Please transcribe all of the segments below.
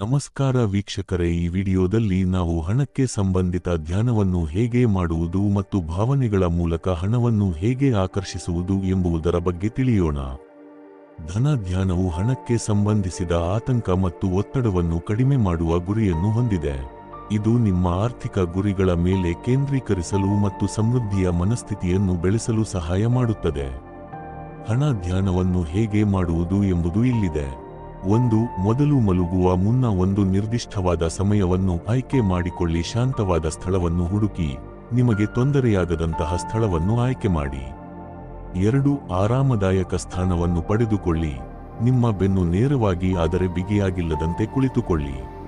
ನಮಸ್ಕಾರ ವೀಕ್ಷಕರೇ, ಈ ವಿಡಿಯೋದಲ್ಲಿ ನಾವು ಹಣಕ್ಕೆ ಸಂಬಂಧಿತ ಧ್ಯಾನವನ್ನು ಹೇಗೆ ಮಾಡುವುದು ಮತ್ತು ಭಾವನೆಗಳ ಮೂಲಕ ಹಣವನ್ನು ಹೇಗೆ ಆಕರ್ಷಿಸುವುದು ಎಂಬುದರ ಬಗ್ಗೆ ತಿಳಿಯೋಣ. ಧನ ಧ್ಯಾನವು ಹಣಕ್ಕೆ ಸಂಬಂಧಿಸಿದ ಆತಂಕ ಮತ್ತು ಒತ್ತಡವನ್ನು ಕಡಿಮೆ ಮಾಡುವ ಗುರಿಯನ್ನು ಹೊಂದಿದೆ. ಇದು ನಿಮ್ಮ ಆರ್ಥಿಕ ಗುರಿಗಳ ಮೇಲೆ ಕೇಂದ್ರೀಕರಿಸಲು ಮತ್ತು ಸಮೃದ್ಧಿಯ ಮನಸ್ಥಿತಿಯನ್ನು ಬೆಳೆಸಲು ಸಹಾಯ ಮಾಡುತ್ತದೆ. ಹಣ ಧ್ಯಾನವನ್ನು ಹೇಗೆ ಮಾಡುವುದು ಎಂಬುದು ಇಲ್ಲಿದೆ. ಒಂದು, ಮೊದಲು ಮಲಗುವ ಮುನ್ನ ಒಂದು ನಿರ್ದಿಷ್ಟವಾದ ಸಮಯವನ್ನು ಆಯ್ಕೆ ಮಾಡಿಕೊಳ್ಳಿ, ಶಾಂತವಾದ ಸ್ಥಳವನ್ನು ಹುಡುಕಿ, ನಿಮಗೆ ತೊಂದರೆಯಾಗದಂತಹ ಸ್ಥಳವನ್ನು ಆಯ್ಕೆ ಮಾಡಿ. ಎರಡು, ಆರಾಮದಾಯಕ ಸ್ಥಾನವನ್ನು ಪಡೆದುಕೊಳ್ಳಿ, ನಿಮ್ಮ ಬೆನ್ನು ನೇರವಾಗಿ ಆದರೆ ಬಿಗಿಯಾಗಿಲ್ಲದಂತೆ ಕುಳಿತುಕೊಳ್ಳಿ.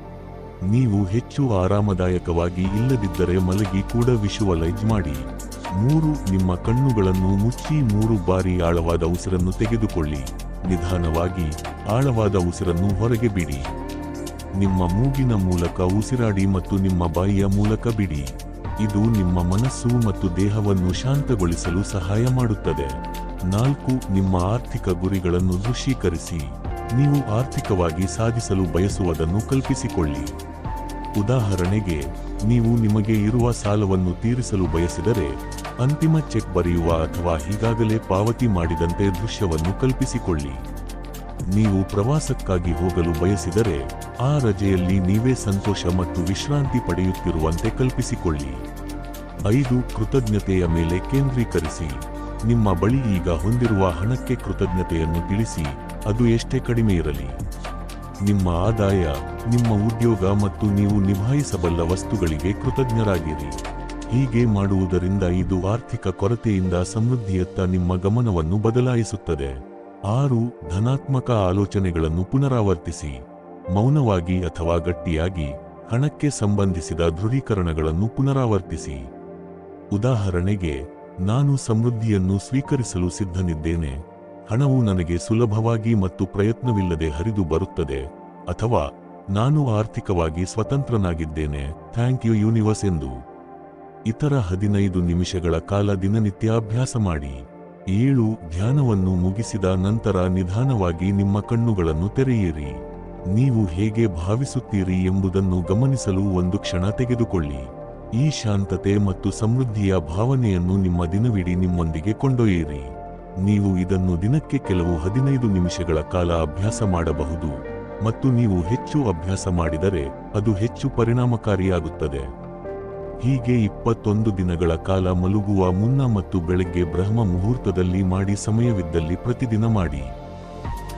ನೀವು ಹೆಚ್ಚು ಆರಾಮದಾಯಕವಾಗಿ ಇಲ್ಲದಿದ್ದರೆ ಮಲಗಿ ಕೂಡ ವಿಶುವಲೈಜ್ ಮಾಡಿ. ಮೂರು, ನಿಮ್ಮ ಕಣ್ಣುಗಳನ್ನು ಮುಚ್ಚಿ ಮೂರು ಬಾರಿ ಆಳವಾದ ಉಸಿರನ್ನು ತೆಗೆದುಕೊಳ್ಳಿ. ನಿಧಾನವಾಗಿ ಆಳವಾದ ಉಸಿರನ್ನು ಹೊರಗೆ ಬಿಡಿ. ನಿಮ್ಮ ಮೂಗಿನ ಮೂಲಕ ಉಸಿರಾಡಿ ಮತ್ತು ನಿಮ್ಮ ಬಾಯಿಯ ಮೂಲಕ ಬಿಡಿ. ಇದು ನಿಮ್ಮ ಮನಸ್ಸು ಮತ್ತು ದೇಹವನ್ನು ಶಾಂತಗೊಳಿಸಲು ಸಹಾಯ ಮಾಡುತ್ತದೆ. ನಾಲ್ಕು, ನಿಮ್ಮ ಆರ್ಥಿಕ ಗುರಿಗಳನ್ನು ದೃಶ್ಯೀಕರಿಸಿ. ನೀವು ಆರ್ಥಿಕವಾಗಿ ಸಾಧಿಸಲು ಬಯಸುವುದನ್ನು ಕಲ್ಪಿಸಿಕೊಳ್ಳಿ. ಉದಾಹರಣೆಗೆ, ನೀವು ನಿಮಗೆ ಇರುವ ಸಾಲವನ್ನು ತೀರಿಸಲು ಬಯಸಿದರೆ ಅಂತಿಮ ಚೆಕ್ ಬರೆಯುವ ಅಥವಾ ಈಗಾಗಲೇ ಪಾವತಿ ಮಾಡಿದಂತೆ ದೃಶ್ಯವನ್ನು ಕಲ್ಪಿಸಿಕೊಳ್ಳಿ. ನೀವು ಪ್ರವಾಸಕ್ಕಾಗಿ ಹೋಗಲು ಬಯಸಿದರೆ ಆ ರಜೆಯಲ್ಲಿ ನೀವೇ ಸಂತೋಷ ಮತ್ತು ವಿಶ್ರಾಂತಿ ಪಡೆಯುತ್ತಿರುವಂತೆ ಕಲ್ಪಿಸಿಕೊಳ್ಳಿ. ಐದು ಕೃತಜ್ಞತೆಯ ಮೇಲೆ ಕೇಂದ್ರೀಕರಿಸಿ. ನಿಮ್ಮ ಬಳಿ ಈಗ ಹೊಂದಿರುವ ಹಣಕ್ಕೆ ಕೃತಜ್ಞತೆಯನ್ನು ತಿಳಿಸಿ, ಅದು ಎಷ್ಟೇ ಕಡಿಮೆ ಇರಲಿ. ನಿಮ್ಮ ಆದಾಯ, ನಿಮ್ಮ ಉದ್ಯೋಗ ಮತ್ತು ನೀವು ನಿಭಾಯಿಸಬಲ್ಲ ವಸ್ತುಗಳಿಗೆ ಕೃತಜ್ಞರಾಗಿರಿ. ಹೀಗೆ ಮಾಡುವುದರಿಂದ ಇದು ಆರ್ಥಿಕ ಕೊರತೆಯಿಂದ ಸಮೃದ್ಧಿಯತ್ತ ನಿಮ್ಮ ಗಮನವನ್ನು ಬದಲಾಯಿಸುತ್ತದೆ. ಆರು, ಧನಾತ್ಮಕ ಆಲೋಚನೆಗಳನ್ನು ಪುನರಾವರ್ತಿಸಿ. ಮೌನವಾಗಿ ಅಥವಾ ಗಟ್ಟಿಯಾಗಿ ಹಣಕ್ಕೆ ಸಂಬಂಧಿಸಿದ ದೃಢೀಕರಣಗಳನ್ನು ಪುನರಾವರ್ತಿಸಿ. ಉದಾಹರಣೆಗೆ, ನಾನು ಸಮೃದ್ಧಿಯನ್ನು ಸ್ವೀಕರಿಸಲು ಸಿದ್ಧನಿದ್ದೇನೆ. ಹಣವು ನನಗೆ ಸುಲಭವಾಗಿ ಮತ್ತು ಪ್ರಯತ್ನವಿಲ್ಲದೆ ಹರಿದು ಬರುತ್ತದೆ. ಅಥವಾ, ನಾನು ಆರ್ಥಿಕವಾಗಿ ಸ್ವತಂತ್ರನಾಗಿದ್ದೇನೆ. ಥ್ಯಾಂಕ್ ಯು ಯೂನಿವರ್ಸ್ ಎಂದು. ಇತರ ಹದಿನೈದು ನಿಮಿಷಗಳ ಕಾಲ ದಿನನಿತ್ಯ ಅಭ್ಯಾಸ ಮಾಡಿ. ಏಳು ಧ್ಯಾನವನ್ನು ಮುಗಿಸಿದ ನಂತರ ನಿಧಾನವಾಗಿ ನಿಮ್ಮ ಕಣ್ಣುಗಳನ್ನು ತೆರೆಯಿರಿ. ನೀವು ಹೇಗೆ ಭಾವಿಸುತ್ತೀರಿ ಎಂಬುದನ್ನು ಗಮನಿಸಲು ಒಂದು ಕ್ಷಣ ತೆಗೆದುಕೊಳ್ಳಿ. ಈ ಶಾಂತತೆ ಮತ್ತು ಸಮೃದ್ಧಿಯ ಭಾವನೆಯನ್ನು ನಿಮ್ಮ ದಿನವಿಡೀ ನಿಮ್ಮೊಂದಿಗೆ ಕೊಂಡೊಯ್ಯಿರಿ. ನೀವು ಇದನ್ನು ದಿನಕ್ಕೆ ಕೆಲವು ಹದಿನೈದು ನಿಮಿಷಗಳ ಕಾಲ ಅಭ್ಯಾಸ ಮಾಡಬಹುದು. ಮತ್ತು ನೀವು ಹೆಚ್ಚು ಅಭ್ಯಾಸ ಮಾಡಿದರೆ ಅದು ಹೆಚ್ಚು ಪರಿಣಾಮಕಾರಿಯಾಗುತ್ತದೆ. ಹೀಗೆ ಇಪ್ಪತ್ತೊಂದು ದಿನಗಳ ಕಾಲ ಮಲಗುವ ಮುನ್ನ ಮತ್ತು ಬೆಳಗ್ಗೆ ಬ್ರಹ್ಮ ಮುಹೂರ್ತದಲ್ಲಿ ಮಾಡಿ ಸಮಯವಿದ್ದಲ್ಲಿ ಪ್ರತಿದಿನ ಮಾಡಿ.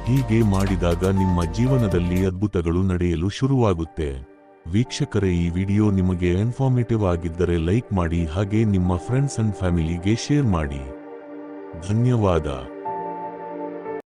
ಹೀಗೆ ಮಾಡಿದಾಗ ನಿಮ್ಮ ಜೀವನದಲ್ಲಿ ಅದ್ಭುತಗಳು ನಡೆಯಲು ಶುರುವಾಗುತ್ತೆ. ವೀಕ್ಷಕರೇ, ಈ ವಿಡಿಯೋ ನಿಮಗೆ ಇನ್ಫಾರ್ಮೇಟಿವ್ ಆಗಿದ್ದರೆ ಲೈಕ್ ಮಾಡಿ ಹಾಗೆ ನಿಮ್ಮ ಫ್ರೆಂಡ್ಸ್ ಅಂಡ್ ಫ್ಯಾಮಿಲಿಗೆ ಶೇರ್ ಮಾಡಿ. ಧನ್ಯವಾದ.